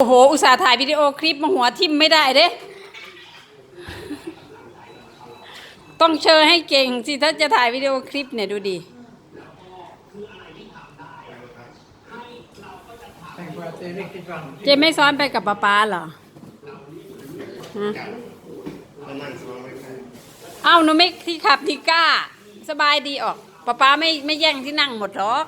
โอ้โห อุตส่าห์ถ่ายวิดีโอคลิปมาหัวทิ่มไม่ได้เด้ ต้องเชิญให้เก่งสิ ถ้าจะถ่ายวิดีโอคลิปเนี่ยดูดิเจไม่ซ้อนไปกับป๊าป๊าเหรอเอ้าหนูไม่ที่ขับทีก้า สบายดีออกป๊าป๊าไม่ไม่แย่งที่นั่งหมดหรอก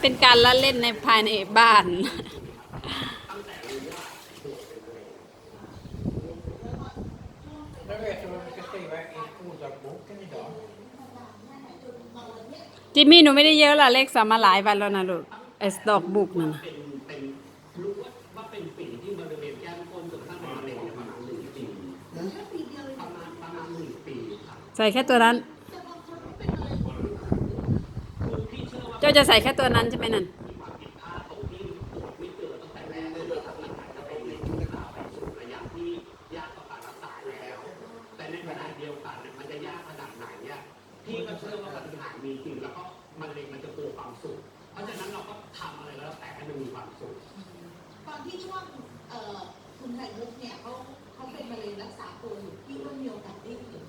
เป็นการละเล่นในภายในบ้าน Nu vet du vad vi ska skriva i skoldagboken idag. จิมมี่หนูไม่ได้เยอะละเลขสามมาหลายวันแล้วนะลูกไอ้สต็อกบุกนั่นน่ะใส่แค่ตัวนั้น เจ้าจะใส่แค่ตัวนั้นใช่ไหมนั่นแต่ในขณะเดียวกันเนี่ยมันจะยากขนาดไหนเนี่ยพี่ก็เชื่อว่าปฏิหารย์มีจริงแล้วก็มันเลยมันจะกลัวความสุข เพราะฉะนั้นเราก็ทำอะไรก็แล้วแต่ให้มันมีความสุข ตอนที่ช่วงเอ่อคุณไข่มุกเนี่ยเขาเขาเป็นมะเร็งรักษาตัวอยู่พี่ว่ามีโอกาสได้เห็น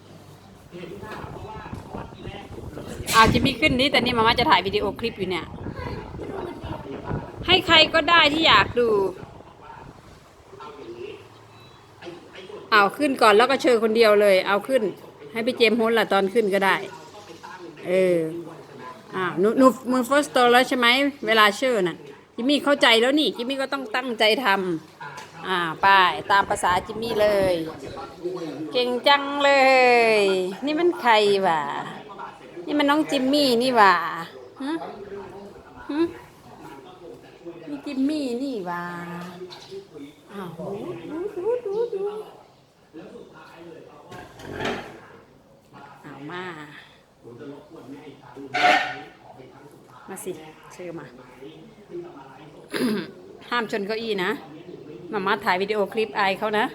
อาจิมมี่ขึ้นนี้แต่นี่มาม่าจะถ่ายวิดีโอคลิปอยู่เนี่ย ให้ใครก็ได้ที่อยากดู เอาขึ้นก่อนแล้วก็เชิญคนเดียวเลย เอาขึ้น ให้พี่เจมส์โฮสต์ละตอนขึ้นก็ได้ เอออ่าหนูหนูมือ first store แล้วใช่ไหมเวลาเชิญน่ะจิมมี่เข้าใจแล้วนี่จิมมี่ก็ต้องตั้งใจทำอ่าไป้ายตามภาษาจิมมี่เลย เก่งจังเลย นี่มันใครวะ นี่มันน้องจิมมี่นี่หว่าฮะฮะนี่จิมมี่นี่หว่าอ้าวดูดูดูดูเอามา มาสิ เชิญมา ห้ามชนเก้าอี้นะมามาถ่ายวิดีโอคลิปไอเขานะ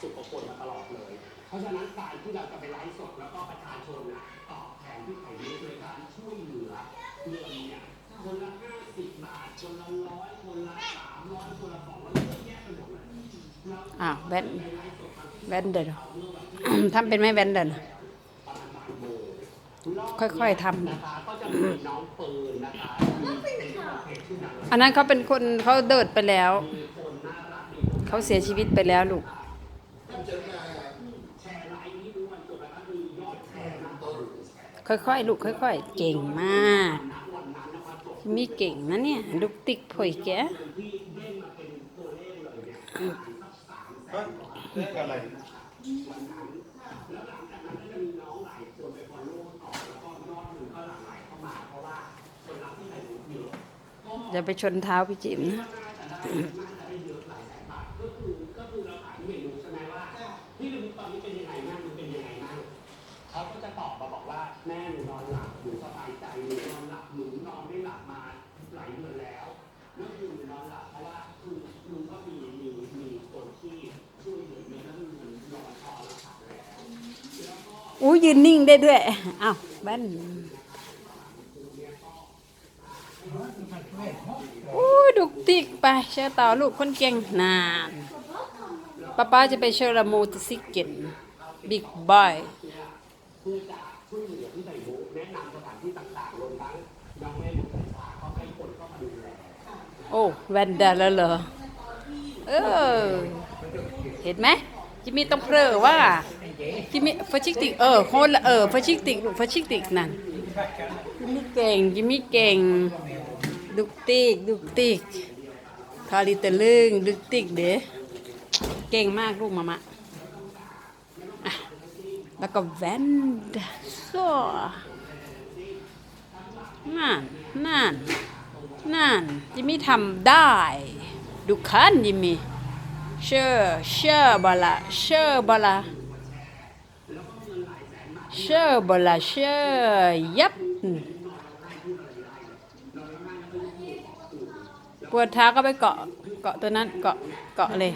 30กว่าคนมาตลอดเลย เพราะฉะนั้นการที่เราจะไปไลฟ์สดแล้วก็ประชาชนน่ะตอบแทนที่ไผ่นี้โดยการช่วยเหลือเงินเนี่ยคนละห้าสิบบาทคนละร้อยคนละสามร้อยคนละสองร้อะแยะไปหมดเลยอ่าแบนแบนเดินทำเป็นไม่แบนเดินค่อยๆทำอันนั้นเขาเป็นคนเขาเดิดไปแล้ว เขาเสียชีวิตไปแล้วลูก ค่อยๆ ลูกค่อยๆ เก่งมากมีเก่งนะเนี่ย ลูกติ๊กผอยแกเลขอะไรอย่าไปชนเท้าพี่จิ๋มนะ พี่ลุงตอนนี้เป็นยังไงบ้างมันเป็นยังไงบ้างเขาก็จะตอบมาบอกว่า แม่หนูนอนหลับหนูสบายใจหนูนอนหลับหนูนอนไม่หลับมาหลายเดือนแล้วเมื่อคืนหนูนอนหลับเพราะว่าคือลุงก็มีมีมีคนที่ช่วยเหลือเงินแล้วเงินนอนพอแล้วขับแล้วอู้ยืนนิ่งได้ด้วยอ้าวแว่นอู้ดุกติกไปเชิญต่อลูกคนเก่งนานป้าป้าจะไปเชิญละมูตซิกเก็ตบิ๊กบอย งน้องแม่บุญไฟฟ้าให้คนเข้ามาดูแลโอ้แวนดาแล้วเหรอเออเห็นไหมจิมมี่ต้องเพลอว่าจิมมี่ฟาชิกติกเออโคนละเออฟาชิกติกลูกฟาชิกติกนั่นจิมมี่เก่งจิมมี่เก่งดุกติกดุกติกคาริตะลึงดุกติกเด้เก่งมากลูกมามะอะแล้วก็แวนดาโซ นั่นนั่นนั่นจิมมี่ทำได้ ดูคันจิมมี่เชื่อเชื่อบลาเชื่อบลาเชื่อบลาเชื่อยับปวดเท้าก็ไปเกาะเกาะตัวนั้นเกาะเกาะเลย